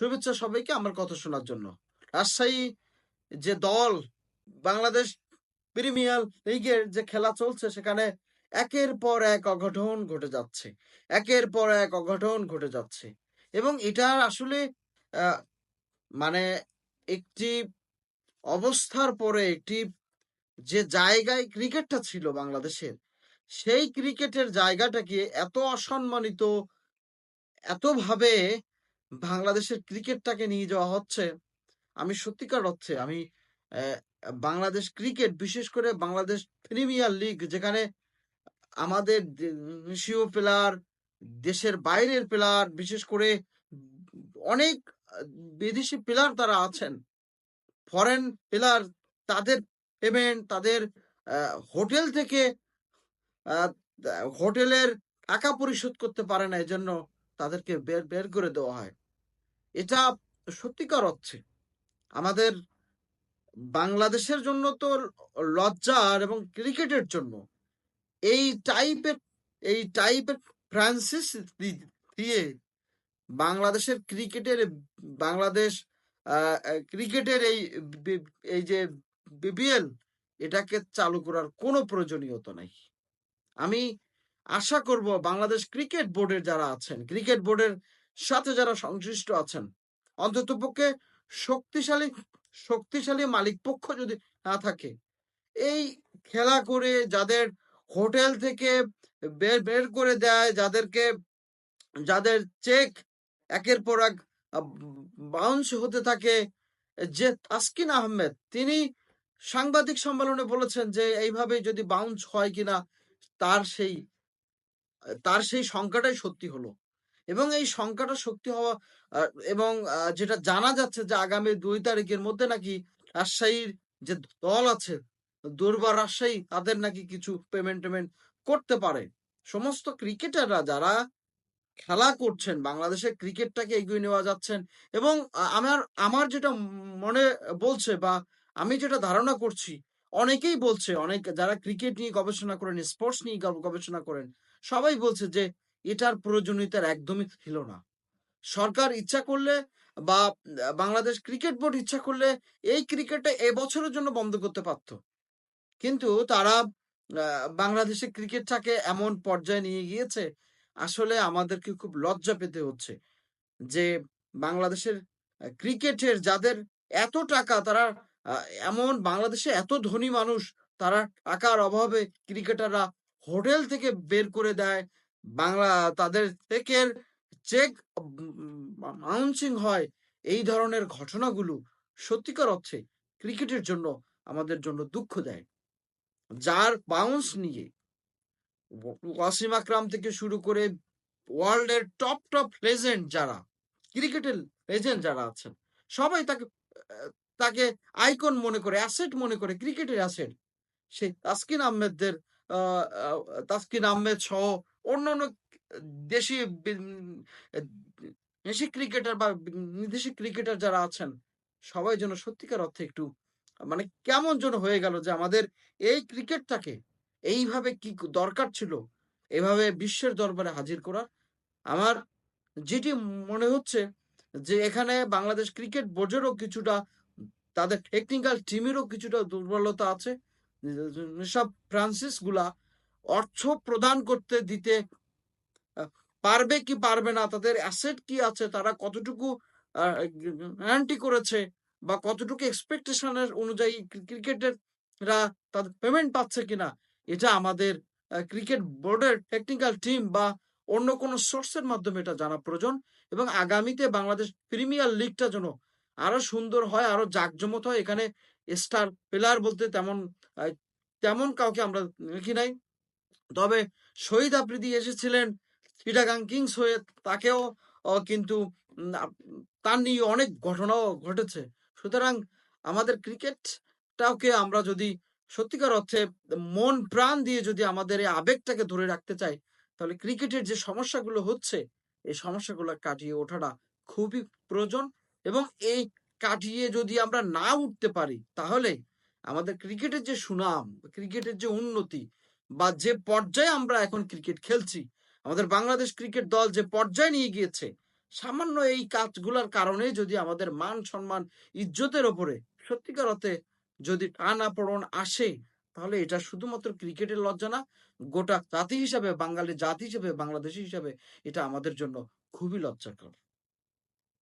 শুভেচ্ছা সবাইকে আমার কথা শোনার জন্য। রাজশাহী যে দল, বাংলাদেশ প্রিমিয়ার লিগের যে খেলা চলছে, সেখানে একের পর এক অঘটন ঘটে যাচ্ছে। একের পর এক অঘটন ঘটে যাচ্ছে। এবং এটা আসলে মানে একটি অবস্থার পরে একটি যে জায়গায় ক্রিকেটটা ছিল বাংলাদেশের, সেই ক্রিকেটের জায়গাটাকে এত অসম্মানিত, এতভাবে বাংলাদেশের ক্রিকেটটাকে নিয়ে যাওয়া হচ্ছে, আমি সত্যিকার অর্থে আমি বাংলাদেশ ক্রিকেট, বিশেষ করে বাংলাদেশ প্রিমিয়ার লিগ, যেখানে আমাদের দেশীয় প্লেয়ার, দেশের বাইরের প্লেয়ার, বিশেষ করে অনেক বিদেশি প্লেয়ার তারা আছেন। ফরেন প্লেয়ার তাদের পেমেন্ট তাদের হোটেল থেকে হোটেলের টাকা পরিশোধ করতে পারে না, এজন্য তাদেরকে বের বের করে দেওয়া হয়। এটা সত্যিকার অর্থে। আমাদের বাংলাদেশের জন্য তো লজ্জার এবং ক্রিকেটের জন্য এই টাইপের এই টাইপের ফ্রান্সিস দিয়ে বাংলাদেশের ক্রিকেটের, বাংলাদেশ ক্রিকেটের এই এই যে বিপিএল এটাকে চালু করার কোনো প্রয়োজনীয়তা নাই। আমি আশা করব বাংলাদেশ ক্রিকেট বোর্ডের যারা আছেন, ক্রিকেট বোর্ডের সাথে যারা সংশ্লিষ্ট আছেন, অন্ততপক্ষে শক্তিশালী শক্তিশালী মালিক পক্ষ যদি না থাকে, এই খেলা করে যাদের হোটেল থেকে বের বের করে দেয়, যাদেরকে, যাদের চেক একের পর এক বাউন্স হতে থাকে, যে তাসকিন আহমেদ, তিনি সাংবাদিক সম্মেলনে বলেছেন যে এইভাবে যদি বাউন্স হয় কিনা, তার সেই তার সেই সংখ্যাটাই সত্যি হলো। এবং এই সংখ্যাটা সত্যি হওয়া এবং যেটা জানা যাচ্ছে যে আগামী দুই তারিখের মধ্যে নাকি রাজশাহীর যে দল আছে, দুর্বার রাজশাহী, তাদের নাকি কিছু পেমেন্ট টেমেন্ট করতে পারে। সমস্ত ক্রিকেটাররা যারা খেলা করছেন, বাংলাদেশের ক্রিকেটটাকে এগিয়ে নেওয়া যাচ্ছেন এবং আমার আমার যেটা মনে বলছে বা আমি যেটা ধারণা করছি, অনেকেই বলছে, অনেক যারা ক্রিকেট নিয়ে গবেষণা করেন স্পোর্টস নিয়ে গবেষণা করেন সবাই বলছে যে এটার প্রয়োজনীয়তার একদমই ছিল না। সরকার ইচ্ছা করলে বা বাংলাদেশ ক্রিকেট বোর্ড ইচ্ছা করলে এই ক্রিকেটটা এবছরের জন্য বন্ধ করতে পারতো। কিন্তু তারা আহ, বাংলাদেশের ক্রিকেটটাকে এমন পর্যায়ে নিয়ে গিয়েছে আসলে আমাদেরকে খুব লজ্জা পেতে হচ্ছে যে বাংলাদেশের ক্রিকেটের যাদের এত টাকা তারা এমন বাংলাদেশে এত ধনী মানুষ তারা টাকার অভাবে ক্রিকেটাররা হোটেল থেকে বের করে দেয়। বাংলা তাদের চেকের চেক বাউন্সিং হয়। এই ধরনের ঘটনাগুলো সত্যিকার অর্থে ক্রিকেটের জন্য আমাদের জন্য দুঃখ দেয়। যার বাউন্স নিয়ে ওয়াসিম আকরাম থেকে শুরু করে ওয়ার্ল্ডের টপ টপ লেজেন্ড যারা ক্রিকেটের লেজেন্ড যারা আছেন সবাই তাকে তাকে আইকন মনে করে অ্যাসেট মনে করে ক্রিকেটের অ্যাসেট সেই তাসকিন আহমেদদের আহ, আহ, তাসকিন আহমেদ সহ অন্যান্য দেশি বি- দেশি ক্রিকেটার বা বিদেশি ক্রিকেটার যারা আছেন, সবাই যেন সত্যিকার অর্থে একটু মানে কেমন যেন হয়ে গেল যে আমাদের এই ক্রিকেটটাকে এইভাবে কি দরকার ছিল, এভাবে বিশ্বের দরবারে হাজির করা আমার যেটি মনে হচ্ছে যে এখানে বাংলাদেশ ক্রিকেট বোর্ডেরও কিছুটা, তাদের টেকনিক্যাল টিমেরও কিছুটা দুর্বলতা আছে। সব ফ্রান্সিসগুলা অর্থ প্রদান করতে দিতে পারবে কি পারবে না, তাদের অ্যাসেট কি আছে, তারা কতটুকু গ্যারান্টি করেছে বা কতটুকু এক্সপেকটেশনের অনুযায়ী ক্রিকেটেররা তাদের পেমেন্ট পাচ্ছে কিনা, এটা আমাদের ক্রিকেট বোর্ডের টেকনিক্যাল টিম বা অন্য কোনো সোর্সের মাধ্যমে এটা জানা প্রয়োজন এবং আগামীতে বাংলাদেশ প্রিমিয়ার লিগটা যেন আরও সুন্দর হয়, আরও জাঁকজমক হয়, এখানে স্টার প্লেয়ার বলতে তেমন তেমন কাউকে আমরা দেখি নাই। তবে শহীদ আফ্রিদি এসেছিলেন, চিটাগাং কিংস হয়ে তাকেও কিন্তু তার নিয়ে অনেক ঘটনাও ঘটেছে। সুতরাং আমাদের ক্রিকেটটাকে আমরা যদি সত্যিকার অর্থে মন প্রাণ দিয়ে যদি আমাদের এই আবেগটাকে ধরে রাখতে চাই, তাহলে ক্রিকেটের যে সমস্যাগুলো হচ্ছে, এই সমস্যাগুলো কাটিয়ে ওঠাটা খুবই প্রয়োজন এবং এই কাটিয়ে যদি আমরা না উঠতে পারি, তাহলে আমাদের ক্রিকেটের যে সুনাম, ক্রিকেটের যে উন্নতি বা যে পর্যায়ে আমরা এখন ক্রিকেট খেলছি, আমাদের বাংলাদেশ ক্রিকেট দল যে পর্যায়ে নিয়ে গিয়েছে, সামান্য এই কাজগুলার কারণে যদি আমাদের মান সম্মান, ইজ্জতের ওপরে সত্যিকার অর্থে যদি টানাপোড়েন আসে, তাহলে এটা শুধুমাত্র ক্রিকেটের লজ্জা না, গোটা জাতি হিসাবে, বাঙালি জাতি হিসেবে, বাংলাদেশী হিসাবে এটা আমাদের জন্য খুবই লজ্জাকর।